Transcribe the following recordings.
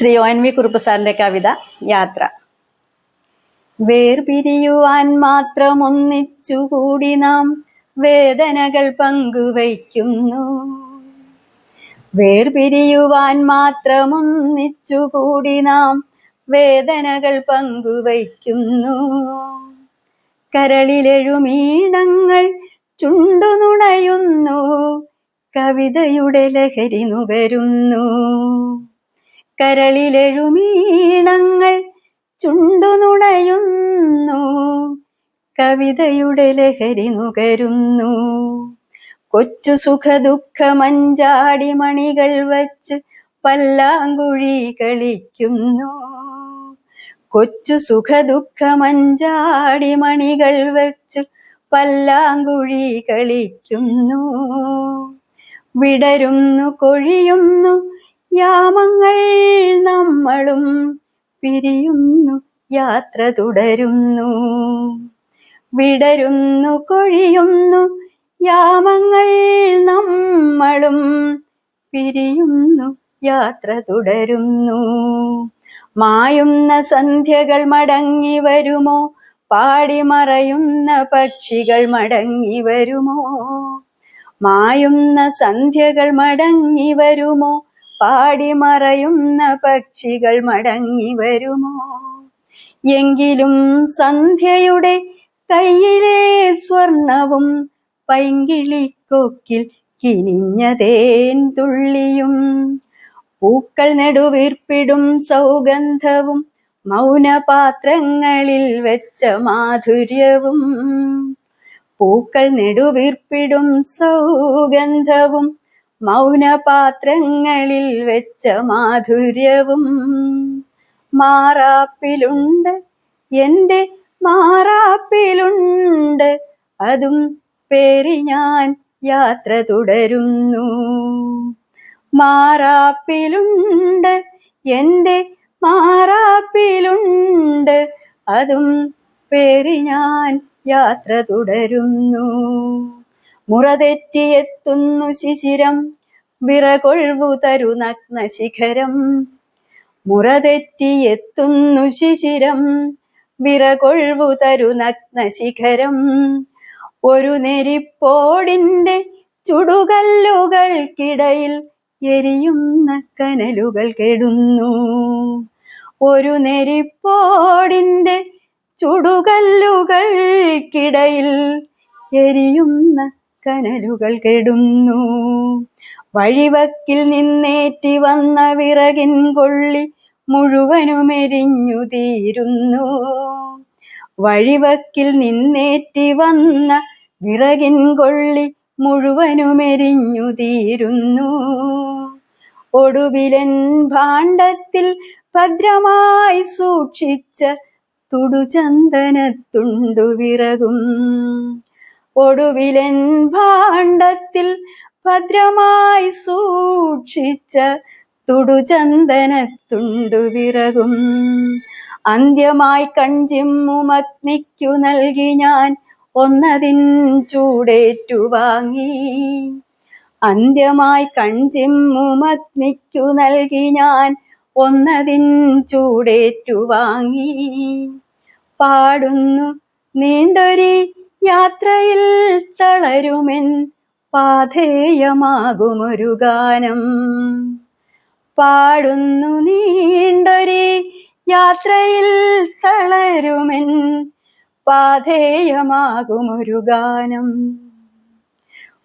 Shri O N V Kurup കവിത യാത്ര. വേർപിരിയുവാൻ മാത്രം ഒന്നിച്ചുകൂടി നാം വേദനകൾ പങ്കുവയ്ക്കുന്നു. വേർപിരിയുവാൻ മാത്രം ഒന്നിച്ചുകൂടി നാം വേദനകൾ പങ്കുവയ്ക്കുന്നു. കരളിലെഴുമീണങ്ങൾ ചുണ്ടുനുണയുന്നു. കവിതയുടെ ലഹരി നുകരുന്നു. കരളിലെഴുമീണങ്ങൾ ചുണ്ടുനുണയുന്നു കവിതയുടെ ലഹരി നുകരുന്നു. കൊച്ചു സുഖ ദുഃഖ മഞ്ചാടി മണികൾ വച്ച് പല്ലാങ്കുഴി കളിക്കുന്നു. കൊച്ചു സുഖ ദുഃഖ മഞ്ചാടി മണികൾ വച്ച് പല്ലാങ്കുഴി കളിക്കുന്നു. വിടരുന്നു കൊഴിയുന്നു യാമങ്ങൾ നമ്മളും പിരിയുന്നു യാത്ര തുടരുന്നു. വിടരുന്നു കൊഴിയുന്നു യാമങ്ങൾ നമ്മളും പിരിയുന്നു യാത്ര തുടരുന്നു. മായുന്ന സന്ധ്യകൾ മടങ്ങി വരുമോ? പാടി മറയുന്ന പക്ഷികൾ മടങ്ങി വരുമോ? മായുന്ന സന്ധ്യകൾ മടങ്ങി വരുമോ? പാടിമറയുന്ന പക്ഷികൾ മടങ്ങി വരുമോ? എങ്കിലും സന്ധ്യയുടെ കയ്യിലെ സ്വർണവും പൈങ്കിളിക്കൊക്കിൽ കിനിഞ്ഞതേൻ തുള്ളിയും. പൂക്കൾ നെടുവീർപ്പിടും സൗഗന്ധവും മൗനപാത്രങ്ങളിൽ വെച്ച മാധുര്യവും. പൂക്കൾ നെടുവീർപ്പിടും സൗഗന്ധവും മൗനപാത്രങ്ങളിൽ വെച്ച മാധുര്യവും മാറാപ്പിലുണ്ട്. എന്റെ മാറാപ്പിലുണ്ട്. അതും പേരി ഞാൻ യാത്ര തുടരുന്നു. മാറാപ്പിലുണ്ട്. എന്റെ മാറാപ്പിലുണ്ട്. അതും പേരി ഞാൻ യാത്ര തുടരുന്നു. മുറതെറ്റിയെത്തുന്നു ശിശിരം വിറകൊൾവു തരു നഗ്ന ശിഖരം മുറതെറ്റിയെത്തുന്നു ശിശിരം വിറകൊൾവു തരു നഗ്ന ശിഖരം ഒരു നെരിപ്പോടിന്റെ ചുടുകല്ലുകൾക്കിടയിൽ എരിയുന്ന കനലുകൾ കെടുന്നു. ഒരു നെരിപ്പോടിന്റെ ചുടുകല്ലുകൾക്കിടയിൽ എരിയുന്ന കനലുകൾ കെടുന്നു. വഴിവക്കിൽ നിന്നേറ്റി വന്ന വിറകിൻ കൊള്ളി മുഴുവനുമെരിഞ്ഞു തീരുന്നു. വഴിവക്കിൽ നിന്നേറ്റി വന്ന വിറകിൻ കൊള്ളി മുഴുവനുമെരിഞ്ഞു തീരുന്നു. ഒടുവിലൻ ഭാണ്ഡത്തിൽ ഭദ്രമായി സൂക്ഷിച്ച തുടുചന്ദനത്തുണ്ടു വിറകും. ഒടുവിലൻ ഭാണ്ഡത്തിൽ ഭദ്രമായി സൂക്ഷിച്ച തുടുചന്ദനത്തുണ്ടു വിറകും. അന്ത്യമായി കഞ്ചിമ്മുമഗ്നിക്കു നൽകി ഞാൻ ഒന്നതിൻ ചൂടേറ്റു വാങ്ങി. അന്ത്യമായി കൺചിമ്മുമഗ്നിക്കു നൽകി ഞാൻ ഒന്നതിൻ ചൂടേറ്റു വാങ്ങി. പാടുന്നു നീണ്ടൊരി യാത്രയിൽ തളരുമെൻ പാധേയമാകുമൊരു ഗാനം. പാടുന്നു നീണ്ടൊരി യാത്രയിൽ തളരുമെൻ പാധേയമാകുമൊരു ഗാനം.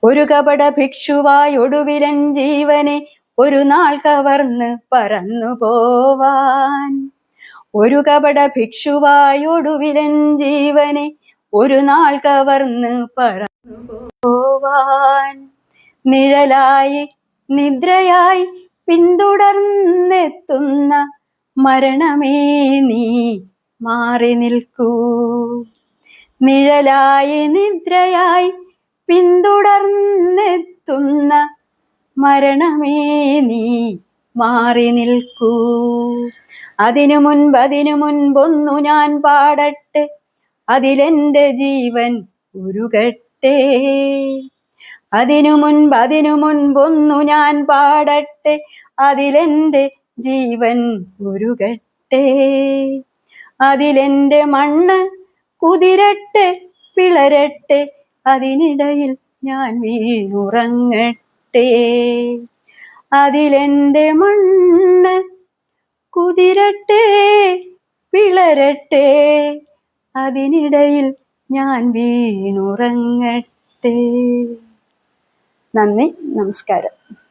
ഒരു കപട ഭിക്ഷുവായി ഒടുവിലൻ ജീവനെ ഒരു നാൾ കവർന്ന് പറന്നു പോവാൻ. ഒരു കപട ഭിക്ഷുവായി ഒടുവിലൻ ജീവനെ ഒരു നാൾ കവർന്ന് പറന്നു പോവാൻ നിഴലായി നിദ്രയായി പിന്തുടർന്നെത്തുന്ന മരണമേ നീ മാറി നിൽക്കൂ. നിഴലായി നിദ്രയായി പിന്തുടർന്നെത്തുന്ന മരണമേ നീ മാറി നിൽക്കൂ. അതിനു മുൻപ് അതിനു മുൻപൊന്നു ഞാൻ പാടട്ടെ. അതിലെന്റെ ജീവൻ ഉരുകട്ടെ. അതിനു മുൻപ് അതിനു മുൻപൊന്നു ഞാൻ പാടട്ടെ. അതിലെന്റെ ജീവൻ ഉരുകട്ടെ. അതിലെന്റെ മണ്ണ് കുതിരട്ടെ പിളരട്ടെ. അതിനിടയിൽ ഞാൻ വീണുറങ്ങട്ടെ. അതിലെന്റെ മണ്ണ് കുതിരട്ടെ പിളരട്ടെ. അതിനിടയിൽ ഞാൻ വീണുറങ്ങട്ടെ. നന്ദി നമസ്കാരം.